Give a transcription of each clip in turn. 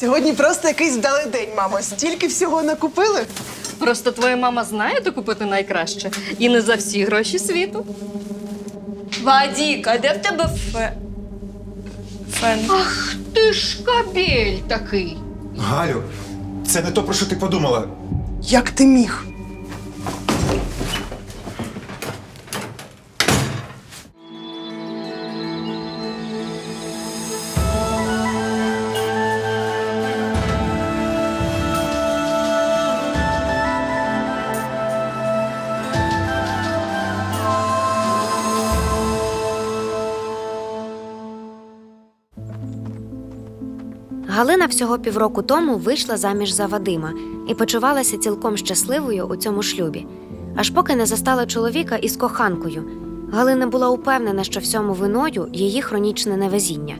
Сьогодні просто якийсь вдалий день, мамо. Стільки всього накупили. Просто твоя мама знає, де купити найкраще. І не за всі гроші світу. Вадік, а де в тебе фе... фен? Ах ти ж кабель такий. Галю, це не то, про що ти подумала. Як ти міг? Галина всього півроку тому вийшла заміж за Вадима і почувалася цілком щасливою у цьому шлюбі. Аж поки не застала чоловіка із коханкою. Галина була упевнена, що всьому виною її хронічне невезіння.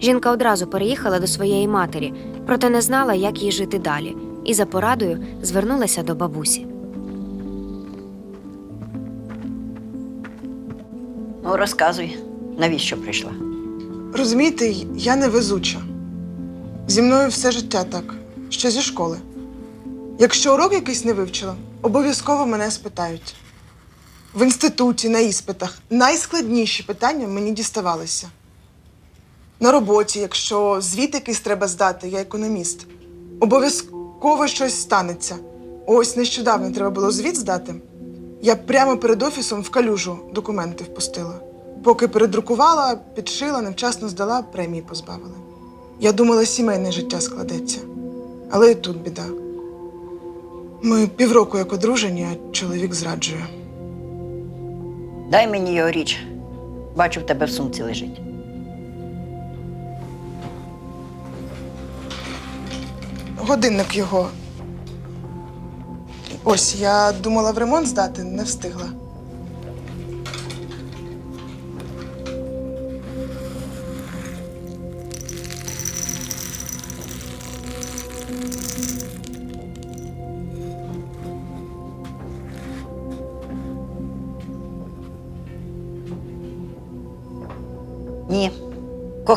Жінка одразу переїхала до своєї матері, проте не знала, як їй жити далі, і за порадою звернулася до бабусі. Ну, розказуй, навіщо прийшла? Розумієте, я невезуча. Зі мною все життя так, ще зі школи. Якщо урок якийсь не вивчила, обов'язково мене спитають. В інституті, на іспитах найскладніші питання мені діставалися. На роботі, якщо звіт якийсь треба здати, я економіст. Обов'язково щось станеться. Ось нещодавно треба було звіт здати. Я прямо перед офісом в калюжу документи впустила. Поки передрукувала, підшила, невчасно здала, премії позбавили. Я думала, сімейне життя складеться. Але і тут біда. Ми півроку як одружені, а чоловік зраджує. Дай мені його річ. Бачу, в тебе в сумці лежить. Годинник його. Ось, я думала в ремонт здати, не встигла.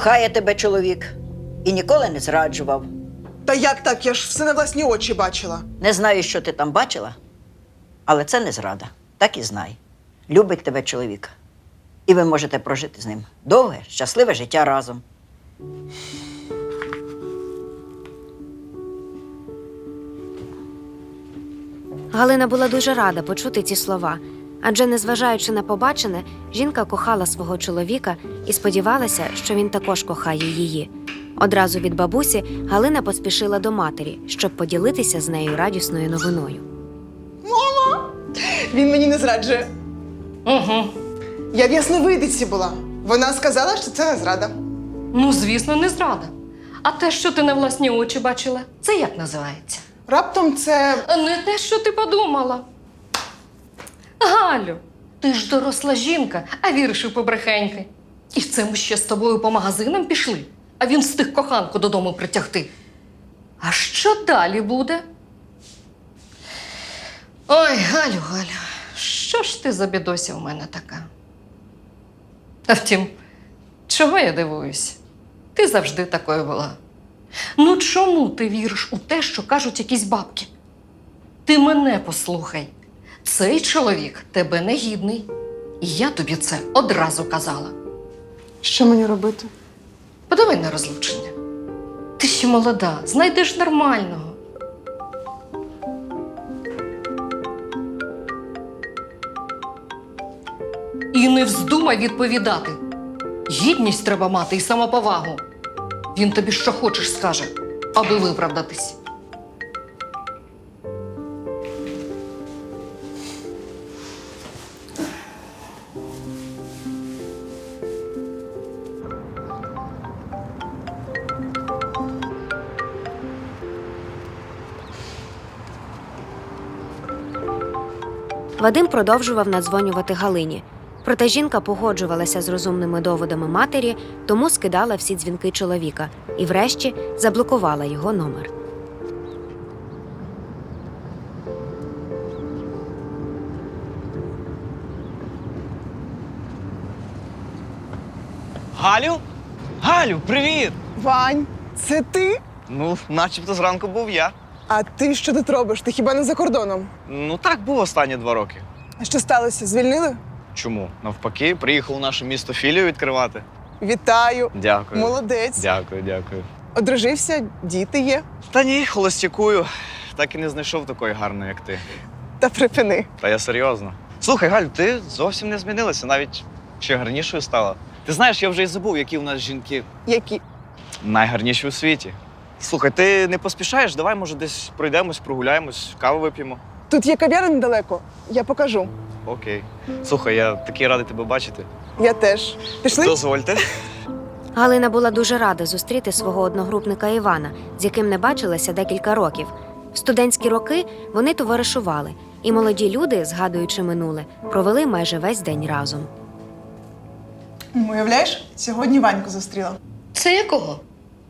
Кохає тебе чоловік і ніколи не зраджував. Та як так? Я ж все на власні очі бачила. Не знаю, що ти там бачила, але це не зрада. Так і знай. Любить тебе чоловік. І ви можете прожити з ним довге, щасливе життя разом. Галина була дуже рада почути ці слова, адже, незважаючи на побачене, жінка кохала свого чоловіка і сподівалася, що він також кохає її. Одразу від бабусі Галина поспішила до матері, щоб поділитися з нею радісною новиною. Мама! Він мені не зраджує. Угу. Я в ясновидиці була. Вона сказала, що це не зрада. Ну, звісно, не зрада. А те, що ти на власні очі бачила, це як називається? Раптом це. Не те, що ти подумала. Галю, ти ж доросла жінка, а віриш у побрехеньки. І це ми ще з тобою по магазинам пішли, а він встиг коханку додому притягти. А що далі буде? Ой, Галю, Галю, що ж ти за бідося у мене така? А втім, чого я дивуюсь? Ти завжди такою була. Ну чому ти віриш у те, що кажуть якісь бабки? Ти мене послухай. Цей чоловік тебе не гідний. І я тобі це одразу казала. Що мені робити? Подавай на розлучення. Ти ще молода, знайдеш нормального. І не вздумай відповідати. Гідність треба мати і самоповагу. Він тобі що хочеш скаже, аби виправдатись. Вадим продовжував надзвонювати Галині. Проте жінка погоджувалася з розумними доводами матері, тому скидала всі дзвінки чоловіка і, врешті, заблокувала його номер. Галю? Галю, привіт! Вань, це ти? Ну, начебто зранку був я. А ти що тут робиш? Ти хіба не за кордоном? Ну так був останні два роки. А що сталося? Звільнили? Чому? Навпаки, приїхав у наше місто філію відкривати. Вітаю! Дякую. Молодець. Дякую, дякую. Одружився, діти є. Та ні, холостякую. Так і не знайшов такої гарної, як ти. Та припини. Та я серйозно. Слухай, Галь, ти зовсім не змінилася, навіть ще гарнішою стала. Ти знаєш, я вже й забув, які у нас жінки Які? найгарніші у світі. Слухай, ти не поспішаєш? Давай, може, десь пройдемось, прогуляємось, каву вип'ємо. Тут є кав'ярня недалеко. Я покажу. Окей. Слухай, я такий радий тебе бачити. Я теж. Пішли? Дозвольте. Галина була дуже рада зустріти свого одногрупника Івана, з яким не бачилася декілька років. В студентські роки вони товаришували, і молоді люди, згадуючи минуле, провели майже весь день разом. Уявляєш, сьогодні Ваньку зустріла. Це якого?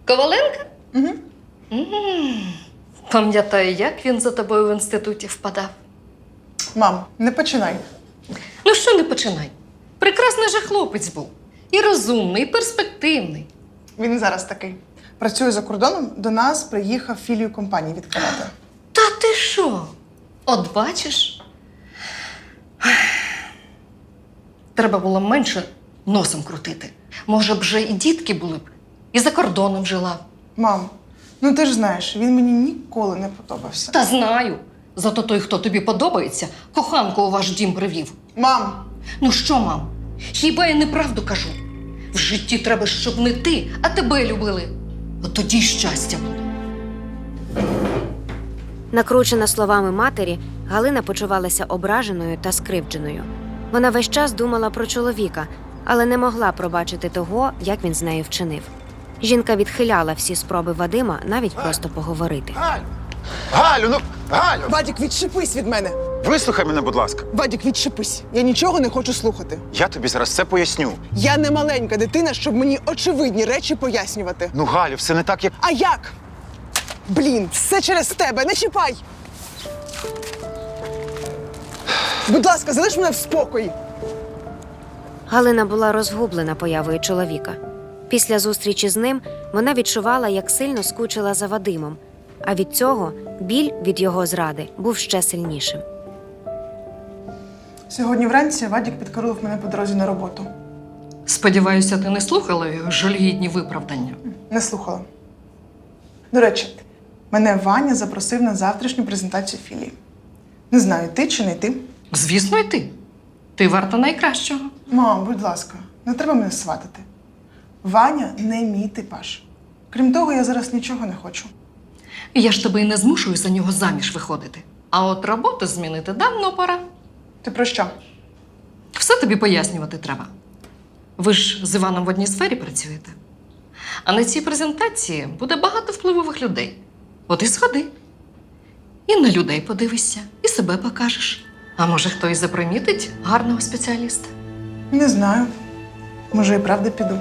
Коваленка? Угу. М. Пам'ятаю, як він за тобою в інституті впадав. Мам, не починай. Ну що не починай? Прекрасний же хлопець був. І розумний, і перспективний. Він і зараз такий. Працює за кордоном, до нас приїхав філію компанії відкривати. Та ти що? От бачиш? Треба було менше носом крутити. Може б вже і дітки були б, і за кордоном жила. Мам, ну ти ж знаєш, він мені ніколи не подобався. Та знаю. Зато той, хто тобі подобається, коханку у ваш дім привів. Мам, Ну що, мам? Хіба я неправду кажу? В житті треба, щоб не ти, а тебе любили. От тоді щастя буде. Накручена словами матері, Галина почувалася ображеною та скривдженою. Вона весь час думала про чоловіка, але не могла пробачити того, як він з нею вчинив. Жінка відхиляла всі спроби Вадима навіть просто поговорити. Галю! Галю, ну Галю! Вадік, відшипись від мене. Вислухай мене, будь ласка. Вадік, відшипись. Я нічого не хочу слухати. Я тобі зараз все поясню. Я не маленька дитина, щоб мені очевидні речі пояснювати. Ну, Галю, все не так, як. А як? Блін, все через тебе, не чіпай. Будь ласка, залиш мене в спокої. Галина була розгублена появою чоловіка. Після зустрічі з ним вона відчувала, як сильно скучила за Вадимом, а від цього біль від його зради був ще сильнішим. Сьогодні вранці Вадік підкорив мене по дорозі на роботу. Сподіваюся, ти не слухала його жалюгідні виправдання. Не слухала. До речі, мене Ваня запросив на завтрашню презентацію філії. Не знаю, ти чи не ти. Звісно, й ти. Ти варта найкращого. Мам, будь ласка, не треба мене сватати. Ваня не мій типаж. Крім того, я зараз нічого не хочу. Я ж тебе і не змушую за нього заміж виходити. А от роботу змінити давно пора. Ти про що? Все тобі пояснювати треба. Ви ж з Іваном в одній сфері працюєте. А на цій презентації буде багато впливових людей. От і сходи. І на людей подивишся, і себе покажеш. А може, хтось запримітить гарного спеціаліста? Не знаю. Може, і правда піду.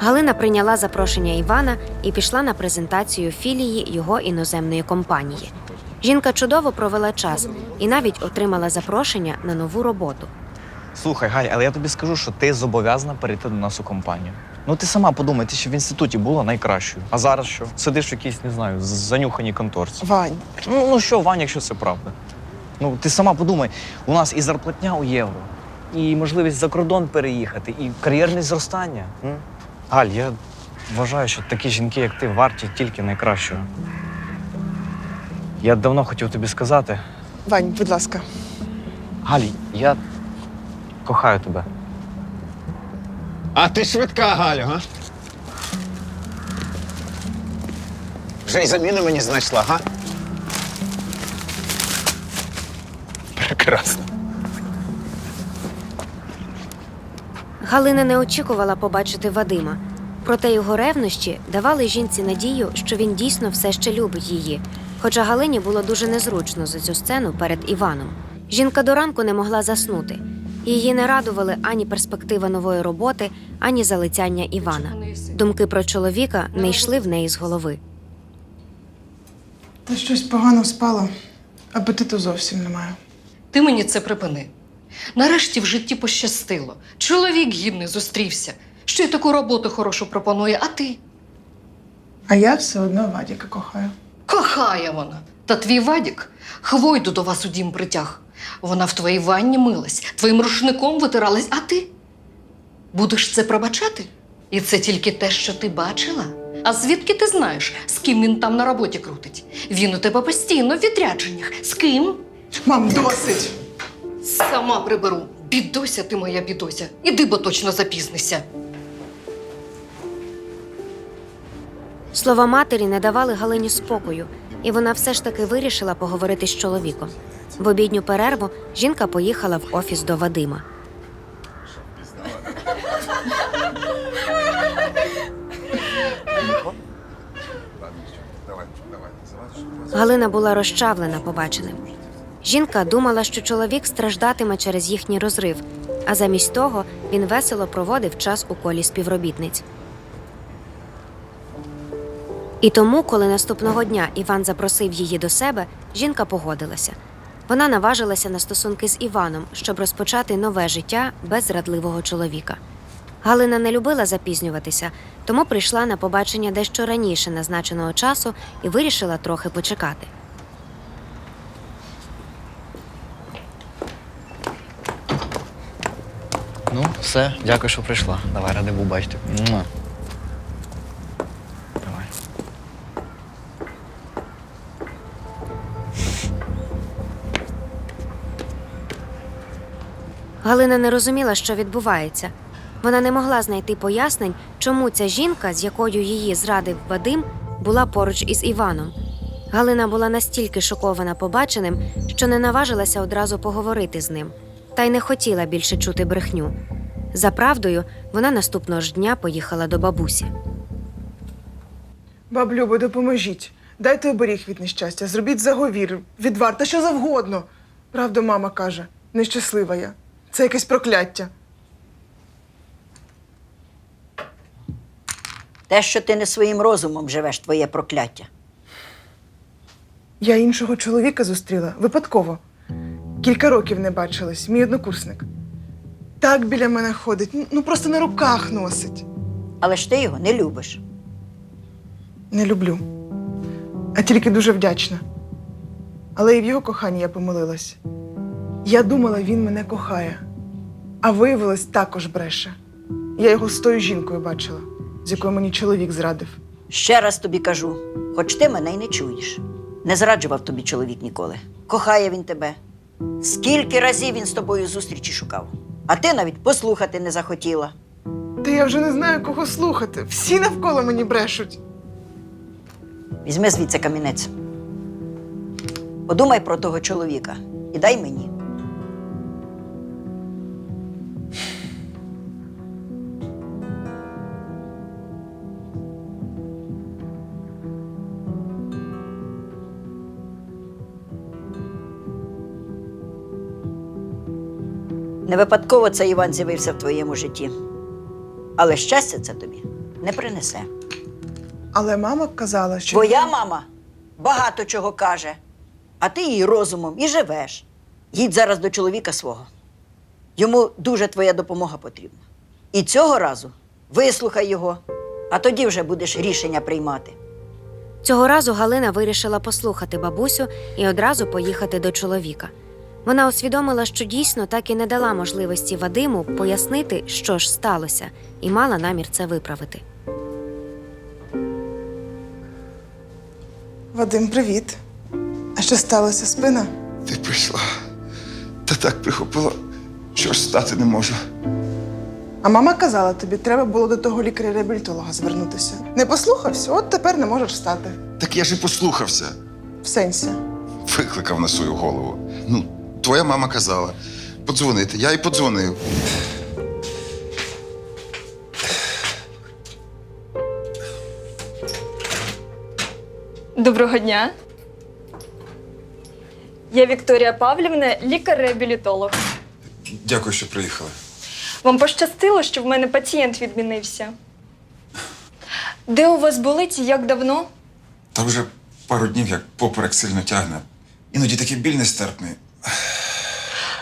Галина прийняла запрошення Івана і пішла на презентацію філії його іноземної компанії. Жінка чудово провела час і навіть отримала запрошення на нову роботу. Слухай, Галь, але я тобі скажу, що ти зобов'язана перейти до нас у компанію. Ну ти сама подумай, ти ще в інституті була найкращою. А зараз що? Сидиш в якійсь, не знаю, занюханій конторці. Вань, Ну, ну що, Ваня, якщо це правда? Ну, ти сама подумай, у нас і зарплатня у євро, і можливість за кордон переїхати, і кар'єрне зростання. М? Галь, я вважаю, що такі жінки, як ти, варті тільки найкращого. Я давно хотів тобі сказати, Вань, будь ласка. Галь, я кохаю тебе. А ти швидка, Галю, га? Вже й заміну мені знайшла, га? Прекрасно. Галина не очікувала побачити Вадима, проте його ревнощі давали жінці надію, що він дійсно все ще любить її. Хоча Галині було дуже незручно за цю сцену перед Іваном. Жінка до ранку не могла заснути. Її не радували ані перспектива нової роботи, ані залицяння Івана. Думки про чоловіка не йшли в неї з голови. Та щось погано спало. Апетиту зовсім немає. Ти мені це припини. Нарешті в житті пощастило. Чоловік гідний зустрівся. Що й таку роботу хорошу пропонує, а ти? А я все одно Вадіка кохаю. Кохає вона. Та твій Вадік хвойду до вас у дім притяг. Вона в твоїй ванні милась, твоїм рушником витиралась, а ти? Будеш це пробачати? І це тільки те, що ти бачила? А звідки ти знаєш, з ким він там на роботі крутить? Він у тебе постійно в відрядженнях. З ким? Мам, досить! Сама приберу. Бідося ти моя бідося. Іди, бо точно запізнися. Слова матері не давали Галині спокою, і вона все ж таки вирішила поговорити з чоловіком. В обідню перерву жінка поїхала в офіс до Вадима. Галина була розчавлена побаченим. Жінка думала, що чоловік страждатиме через їхній розрив, а замість того він весело проводив час у колі співробітниць. І тому, коли наступного дня Іван запросив її до себе, жінка погодилася. Вона наважилася на стосунки з Іваном, щоб розпочати нове життя без зрадливого чоловіка. Галина не любила запізнюватися, тому прийшла на побачення дещо раніше назначеного часу і вирішила трохи почекати. Ну, все, дякую, що прийшла. Давай, радий був бачити. Галина не розуміла, що відбувається. Вона не могла знайти пояснень, чому ця жінка, з якою її зрадив Вадим, була поруч із Іваном. Галина була настільки шокована побаченим, що не наважилася одразу поговорити з ним, та й не хотіла більше чути брехню. За правдою, вона наступного ж дня поїхала до бабусі. Баблюбо, допоможіть. Дайте оберіг від нещастя, зробіть заговір, відвар та що завгодно. Правда, мама каже, нещаслива я. Це якесь прокляття. Те, що ти не своїм розумом живеш, твоє прокляття. Я іншого чоловіка зустріла випадково. Кілька років не бачились, мій однокурсник. Так біля мене ходить, ну- просто на руках носить. Але ж ти його не любиш. Не люблю, а тільки дуже вдячна. Але і в його коханні я помилилась. Я думала, він мене кохає, а виявилось також бреше. Я його з тою жінкою бачила, з якою мені чоловік зрадив. Ще раз тобі кажу, хоч ти мене й не чуєш. Не зраджував тобі чоловік ніколи. Кохає він тебе. Скільки разів він з тобою зустрічі шукав, а ти навіть послухати не захотіла. Та я вже не знаю, кого слухати. Всі навколо мені брешуть. Візьми звідси камінець. Подумай про того чоловіка і дай мені. Не випадково цей Іван з'явився в твоєму житті. Але щастя це тобі не принесе. Але мама казала, що Твоя мама багато чого каже, а ти її розумом і живеш. Їдь зараз до чоловіка свого. Йому дуже твоя допомога потрібна. І цього разу вислухай його, а тоді вже будеш рішення приймати. Цього разу Галина вирішила послухати бабусю і одразу поїхати до чоловіка. Вона усвідомила, що дійсно так і не дала можливості Вадиму пояснити, що ж сталося, і мала намір це виправити. Вадим, привіт. А що сталося? Спина? Ти прийшла. Та так прихопила, що ж стати не можу. А мама казала, тобі треба було до того лікаря-реабілітолога звернутися. Не послухався, от тепер не можеш встати. Так я ж і послухався. В сенсі. Викликав на свою голову. Ну, твоя мама казала подзвонити. Я й подзвонив. Доброго дня. Я Вікторія Павлівна, лікар-реабілітолог. Дякую, що приїхали. Вам пощастило, що в мене пацієнт відмінився. Де у вас болить і як давно? Та вже пару днів як поперек сильно тягне. Іноді такий біль нестерпний.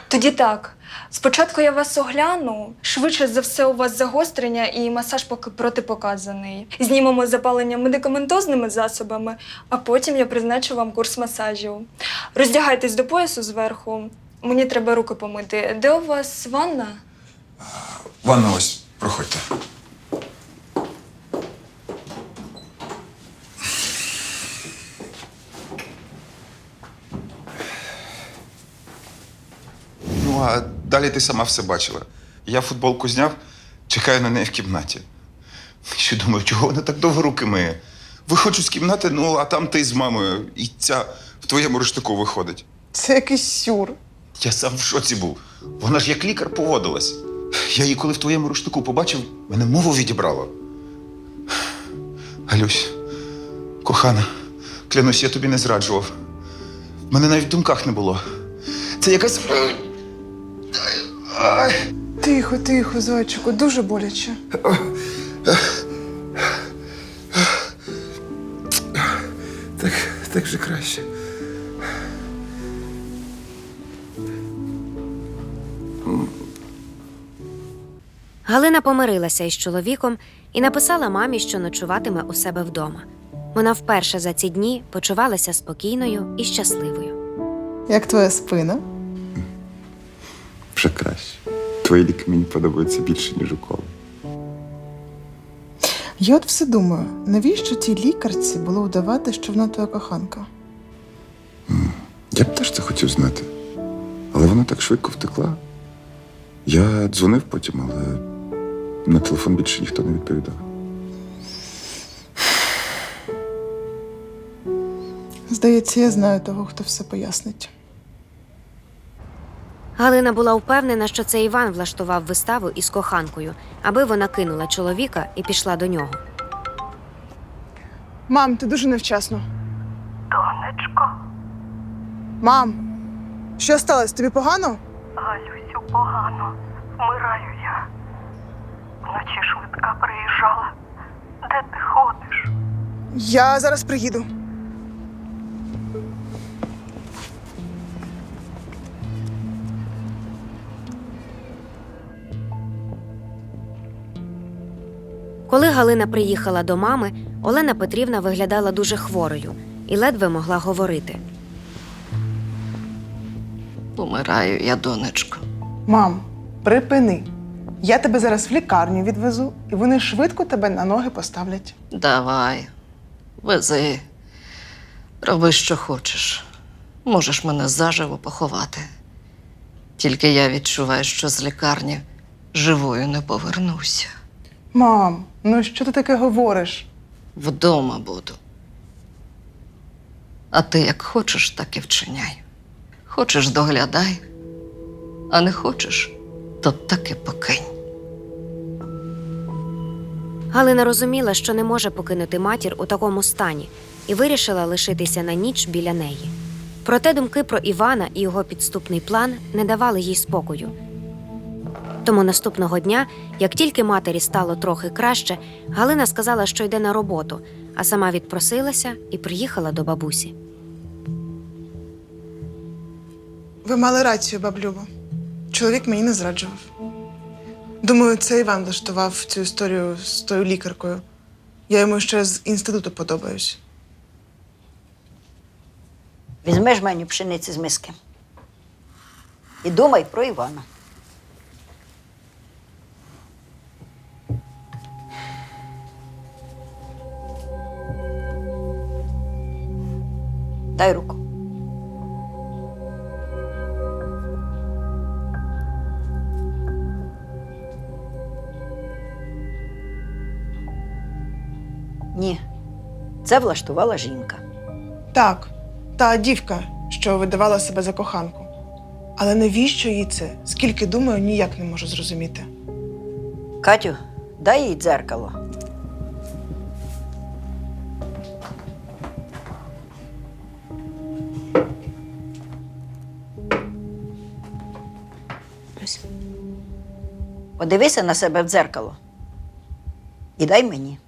Тоді так. Спочатку я вас огляну. Швидше за все, у вас загострення і масаж поки протипоказаний. Знімемо запалення медикаментозними засобами, а потім я призначу вам курс масажів. Роздягайтесь до поясу зверху. Мені треба руки помити. Де у вас ванна? Ванна ось, проходьте. Ну, а далі ти сама все бачила. Я футболку зняв, чекаю на неї в кімнаті. Ще думаю, чого вона так довго руки миє? Виходжу з кімнати, ну, а там ти з мамою, і ця в твоєму руштуку виходить. Це якийсь сюр. Я сам в шоці був. Вона ж як лікар поводилась. Я її, коли в твоєму руштуку побачив, мене мову відібрало. Галюсь, кохана, клянусь, я тобі не зраджував. Мене навіть в думках не було. Це якась. Ай. Тихо, тихо, зайчику, дуже боляче. Так, так же краще. Галина помирилася із чоловіком і написала мамі, що ночуватиме у себе вдома. Вона вперше за ці дні почувалася спокійною і щасливою. Як твоя спина? Вже краще. Твої ліки мені подобаються більше, ніж уколи. Я от все думаю, навіщо тій лікарці було вдавати, що вона твоя коханка? Я б теж це хотів знати. Але вона так швидко втекла. Я дзвонив потім, але на телефон більше ніхто не відповідав. Здається, я знаю того, хто все пояснить. Галина була впевнена, що це Іван влаштував виставу із коханкою, аби вона кинула чоловіка і пішла до нього. Мам, ти дуже невчасно. Донечко, Мам, що сталося? Тобі погано? Галюсю, погано. Вмираю я. Вночі швидка приїжджала. Де ти ходиш? Я зараз приїду. Коли Галина приїхала до мами, Олена Петрівна виглядала дуже хворою і ледве могла говорити. Помираю я, донечко. Мам, припини. Я тебе зараз в лікарню відвезу, і вони швидко тебе на ноги поставлять. Давай, вези. Роби, що хочеш. Можеш мене заживо поховати. Тільки я відчуваю, що з лікарні живою не повернуся. Мам, ну що ти таке говориш? Вдома буду. А ти як хочеш, так і вчиняй. Хочеш, доглядай, а не хочеш, то так і покинь. Галина розуміла, що не може покинути матір у такому стані, і вирішила лишитися на ніч біля неї. Проте думки про Івана і його підступний план не давали їй спокою. Тому наступного дня, як тільки матері стало трохи краще, Галина сказала, що йде на роботу, а сама відпросилася і приїхала до бабусі. Ви мали рацію, баблюбо. Чоловік мені не зраджував. Думаю, це Іван влаштував цю історію з тою лікаркою. Я йому ще з інституту подобаюсь. Візьмеш мені пшениці з миски. І думай про Івана. Дай руку. Ні, це влаштувала жінка. Так, та дівка, що видавала себе за коханку. Але навіщо їй це? Скільки думаю, ніяк не можу зрозуміти. Катю, дай їй дзеркало. Подивися на себе в дзеркало. І дай мені.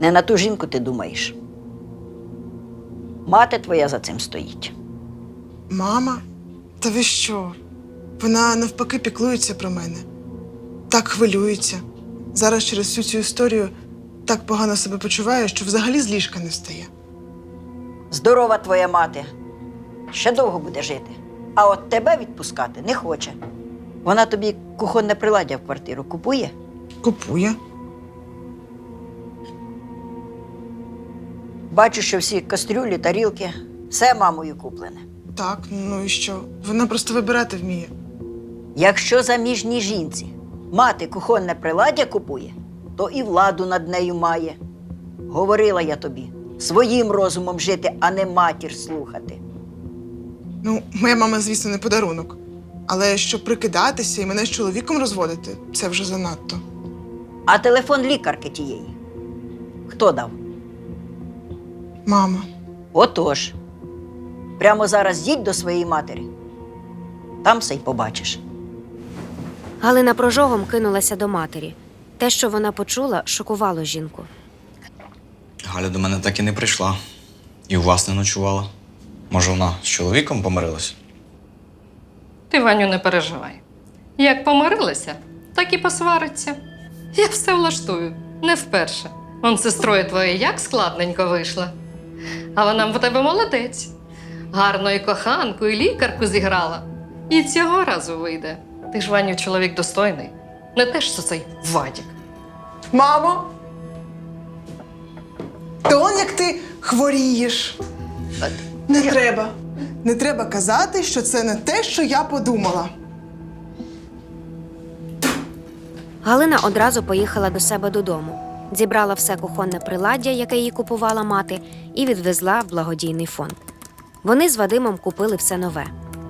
Не на ту жінку ти думаєш. Мати твоя за цим стоїть. Мама? Та ви що? Вона навпаки піклується про мене. Так хвилюється. Зараз через всю цю історію так погано себе почуває, що взагалі з ліжка не встає. Здорова твоя мати. Ще довго буде жити. А от тебе відпускати не хоче. Вона тобі кухонне приладдя в квартиру купує. Купує. Бачу, що всі кастрюлі, тарілки, все мамою куплене. Так, ну і що? Вона просто вибирати вміє. Якщо заміжній жінці мати кухонне приладдя купує, то і владу над нею має. Говорила я тобі, своїм розумом жити, а не матір слухати. Ну, моя мама, звісно, не подарунок. Але щоб прикидатися і мене з чоловіком розводити, це вже занадто. А телефон лікарки тієї. Хто дав? Мама. Отож. Прямо зараз їдь до своєї матері. Там все й побачиш. Галина прожогом кинулася до матері. Те, що вона почула, шокувало жінку. Галя до мене так і не прийшла. І у вас не ночувала. Може, вона з чоловіком помирилась? Ти, Ваню, не переживай. Як помирилися, так і посвариться. Я все влаштую, не вперше. Он сестрою твоєю як складненько вийшла. А вона в тебе молодець. Гарно і коханку, і лікарку зіграла. І цього разу вийде. Ти ж, Ваню, чоловік достойний. Не те ж що цей Вадік. Мамо! То он як ти хворієш. Не треба. Не треба казати, що це не те, що я подумала. Галина одразу поїхала до себе додому, зібрала все кухонне приладдя, яке їй купувала мати, і відвезла в благодійний фонд. Вони з Вадимом купили все нове.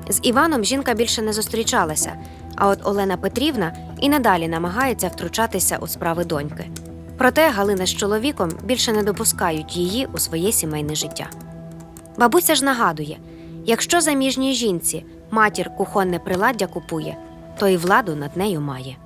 З Іваном жінка більше не зустрічалася, а от Олена Петрівна і надалі намагається втручатися у справи доньки. Проте Галина з чоловіком більше не допускають її у своє сімейне життя. Бабуся ж нагадує: якщо заміжній жінці матір кухонне приладдя купує, то і владу над нею має.